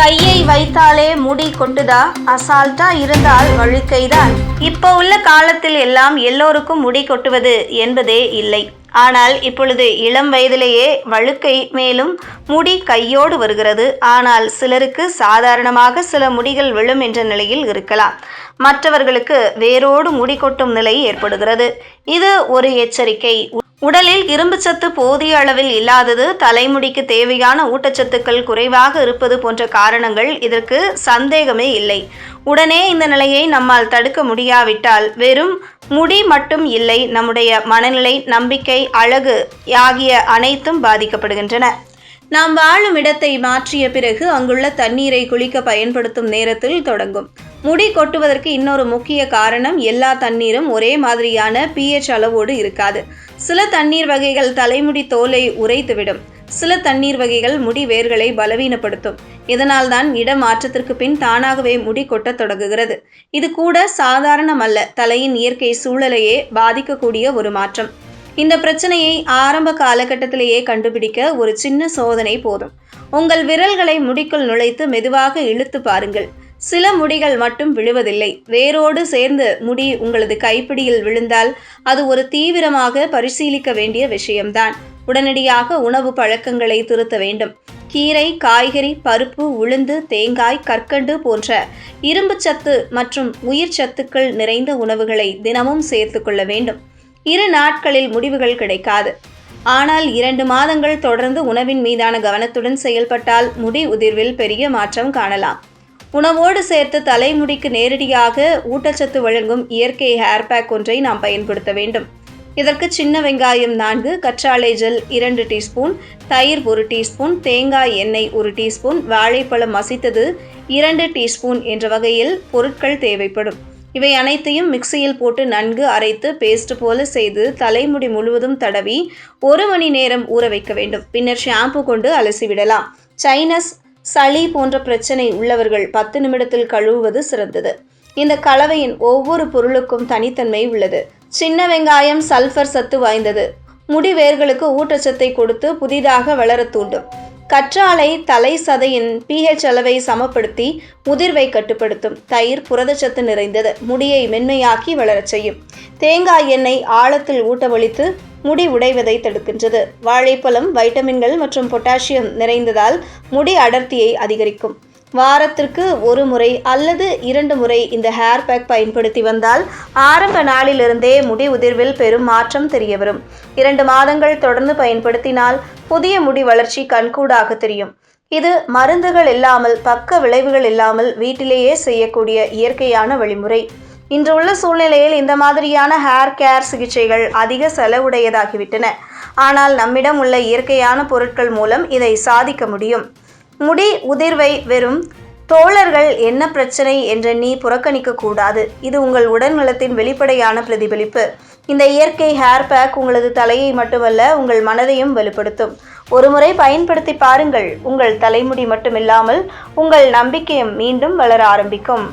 கையை வைத்தாலே முடி கொட்டுதா அசால்ட்டா இருந்தால் வழுக்கைதான். இப்போ உள்ள காலத்தில் எல்லாம் எல்லோருக்கும் முடி கொட்டுவது என்பதே இல்லை. ஆனால் இப்பொழுது இளம் வயதிலேயே வழுக்கை மேலும் முடி கையோடு வருகிறது. ஆனால் சிலருக்கு சாதாரணமாக சில முடிகள் விழும் என்ற நிலையில் இருக்கலாம். மற்றவர்களுக்கு வேரோடு முடி கொட்டும் நிலை ஏற்படுகிறது. இது ஒரு எச்சரிக்கை. உடலில் இரும்புச்சத்து போதிய அளவில் இல்லாதது தலைமுடிக்கு தேவையான ஊட்டச்சத்துக்கள் குறைவாக இருப்பது போன்ற காரணங்கள் இதற்கு சந்தேகமே இல்லை. உடனே இந்த நிலையை நம்மால் தடுக்க முடியாவிட்டால் வெறும் முடி மட்டும் இல்லை நம்முடைய மனநிலை நம்பிக்கை அழகு ஆகிய அனைத்தும் பாதிக்கப்படுகின்றன. நாம் வாழும் இடத்தை மாற்றிய பிறகு அங்குள்ள தண்ணீரை குளிக்க பயன்படுத்தும் நேரத்தில் தொடங்கும். முடி கொட்டுவதற்கு இன்னொரு முக்கிய காரணம் எல்லா தண்ணீரும் ஒரே மாதிரியான பிஹெச் அளவோடு இருக்காது. சில தண்ணீர் வகைகள் தலைமுடி தோலை உரைத்துவிடும் சில தண்ணீர் வகைகள் முடி வேர்களை பலவீனப்படுத்தும். இதனால் தான் இட மாற்றத்திற்கு பின் தானாகவே முடி கொட்டத் தொடங்குகிறது. இது கூட சாதாரணமல்ல தலையின் இயற்கை சூழலையே பாதிக்கக்கூடிய ஒரு மாற்றம். இந்த பிரச்சனையை ஆரம்ப காலகட்டத்திலேயே கண்டுபிடிக்க ஒரு சின்ன சோதனை போதும். உங்கள் விரல்களை முடிக்குள் நுழைத்து மெதுவாக இழுத்து பாருங்கள். சில முடிகள் மட்டும் விழுவதில்லை. வேரோடு சேர்ந்து முடி உங்களது கைப்பிடியில் விழுந்தால் அது ஒரு தீவிரமாக பரிசீலிக்க வேண்டிய விஷயம்தான். உடனடியாக உணவு பழக்கங்களை திருத்த வேண்டும். கீரை காய்கறி பருப்பு உளுந்து தேங்காய் கற்கண்டு போன்ற இரும்புச்சத்து மற்றும் உயிர் சத்துக்கள் நிறைந்த உணவுகளை தினமும் சேர்த்துக்கொள்ள வேண்டும். இரு நாட்களில் முடிவுகள் கிடைக்காது. ஆனால் இரண்டு மாதங்கள் தொடர்ந்து உணவின் மீதான கவனத்துடன் செயல்பட்டால் முடி உதிர்வில் பெரிய மாற்றம் காணலாம். உணவோடு சேர்த்து தலைமுடிக்கு நேரடியாக ஊட்டச்சத்து வழங்கும் இயற்கை ஹேர் பேக் ஒன்றை நாம் பயன்படுத்த வேண்டும். இதற்கு சின்ன வெங்காயம் நான்கு கற்றாழை ஜெல் இரண்டு டீஸ்பூன் தயிர் ஒரு டீஸ்பூன் தேங்காய் எண்ணெய் ஒரு டீஸ்பூன் வாழைப்பழம் மசித்தது இரண்டு டீஸ்பூன் என்ற வகையில் பொருட்கள் தேவைப்படும். இவை அனைத்தையும் மிக்சியில் போட்டு நன்கு அரைத்து பேஸ்ட் போல செய்து தலைமுடி முழுவதும் தடவி ஒரு மணி நேரம் ஊற வைக்க வேண்டும். பின்னர் ஷாம்பு கொண்டு அலசிவிடலாம் சைனஸ் சளி போன்ற பிரச்சனை உள்ளவர்கள் பத்து நிமிடத்தில் கழுவுவது சிறந்தது. இந்த கலவையின் ஒவ்வொரு பொருளுக்கும் தனித்தன்மை உள்ளது. சின்ன வெங்காயம் சல்ஃபர் சத்து வாய்ந்தது. முடி வேர்களுக்கு ஊட்டச்சத்தை கொடுத்து புதிதாக வளரத் தூண்டும். கற்றாழை தலை சதையின் பிஹெச் அளவை சமப்படுத்தி முதிர்வை கட்டுப்படுத்தும். தயிர் புரதச்சத்து நிறைந்தது. முடியை மென்மையாக்கி வளரச் செய்யும். தேங்காய் எண்ணெய் ஆழத்தில் ஊட்டமளித்து முடி உடைவதை தடுக்கின்றது. வாழைப்பழம் வைட்டமின்கள் மற்றும் பொட்டாசியம் நிறைந்ததால் முடி அடர்த்தியை அதிகரிக்கும். வாரத்திற்கு ஒரு முறை அல்லது இரண்டு முறை இந்த ஹேர் பேக் பயன்படுத்தி வந்தால் ஆரம்ப நாளிலிருந்தே முடி உதிர்வில் பெரும் மாற்றம் தெரிய வரும் இரண்டு மாதங்கள் தொடர்ந்து பயன்படுத்தினால் புதிய முடி வளர்ச்சி கண்கூடாக தெரியும். இது மருந்துகள் இல்லாமல் பக்க விளைவுகள் இல்லாமல் வீட்டிலேயே செய்யக்கூடிய இயற்கையான வழிமுறை. இன்று உள்ள சூழ்நிலையில் இந்த மாதிரியான ஹேர் கேர் சிகிச்சைகள் அதிக செலவுடையதாகிவிட்டன. ஆனால் நம்மிடம் உள்ள இயற்கையான பொருட்கள் மூலம் இதை சாதிக்க முடியும். முடி உதிர்வை வெறும் தோழர்கள் என்ன பிரச்சனை என்று நீ புறக்கணிக்க கூடாது. இது உங்கள் உடல் நலத்தின் வெளிப்படையான பிரதிபலிப்பு. இந்த இயற்கை ஹேர் பேக் உங்களது தலையை மட்டுமல்ல உங்கள் மனதையும் வலுப்படுத்தும். ஒருமுறை பயன்படுத்தி பாருங்கள் உங்கள் தலைமுடி மட்டுமில்லாமல் உங்கள் நம்பிக்கையும் மீண்டும் வளர ஆரம்பிக்கும்.